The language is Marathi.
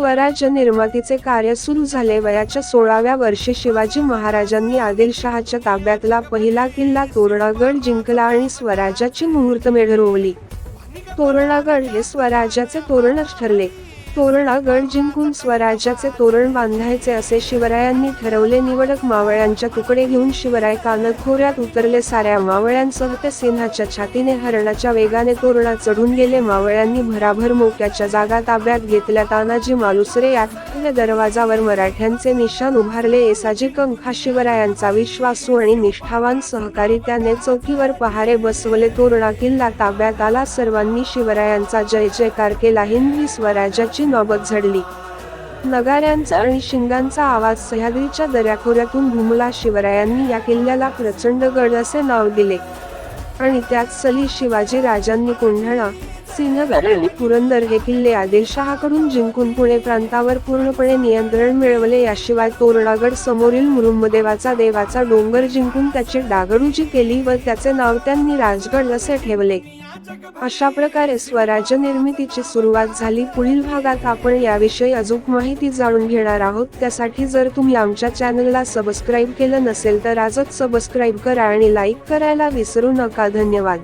स्वराज्य निर्मितीचे कार्य सुरू झाले. वयाच्या सोळाव्या वर्षी शिवाजी महाराजांनी आदिलशहाच्या ताब्यातला पहिला किल्ला तोरणागड जिंकला आणि स्वराज्याची मुहूर्तमेढ रोवली. तोरणागड हे स्वराज्याचे तोरणच ठरले. तोरणागड जिंकून स्वराज्याचे तोरण बांधायचे असे शिवरायांनी ठरवले. निवडक मावळ्यांच्या तुकडे घेऊन शिवराय कानखोऱ्यात उतरले. साऱ्या मावळ्यांसह ते सिंहाच्या छातीने हरणाच्या वेगाने तोरणा चढून गेले. मावळ्यांनी भराभर मोक्याच्या जागा ताब्यात घेतल्या. तानाजी मालुसरे यात या दरवाजावर मराठ्यांचे निशाण उभारले. एसाजी कंखा शिवरायांचा विश्वासू आणि निष्ठावान सहकारी त्याने चौकीवर पहारे बसवले. तोरणा किल्ला ताब्यात आला. सर्वांनी शिवरायांचा जय जयकार केला. हिंदवी स्वराज्याची नौबत झडली. नगाऱ्यांचा आणि शिंगांचा आवाज सह्याद्रीच्या दऱ्याखोऱ्यातून घुमला. शिवरायांनी या किल्ल्याला प्रचंडगड असे नाव दिले. आणि त्यात सली शिवाजी राजांनी कोंढणा सिंहगड पुरंदर हे किल्ले आदिलशहाकडून जिंकून पुणे प्रांतावर पूर्णपणे नियंत्रण मिळवले. याशिवाय तोरणागड समोरील मुरुंबदेवाचा देवाचा डोंगर जिंकून त्याची डागडूजी केली व त्याचे नाव त्यांनी राजगड असे ठेवले. अशा प्रकारे स्वराज्य निर्मितीची सुरुवात झाली. पुढील भागात आपण याविषयी अजून माहिती जाणून घेणार आहोत. त्यासाठी जर तुम्ही आमच्या चॅनलला सबस्क्राईब केलं नसेल तर आजच सबस्क्राईब करा आणि लाईक करायला विसरू नका. धन्यवाद.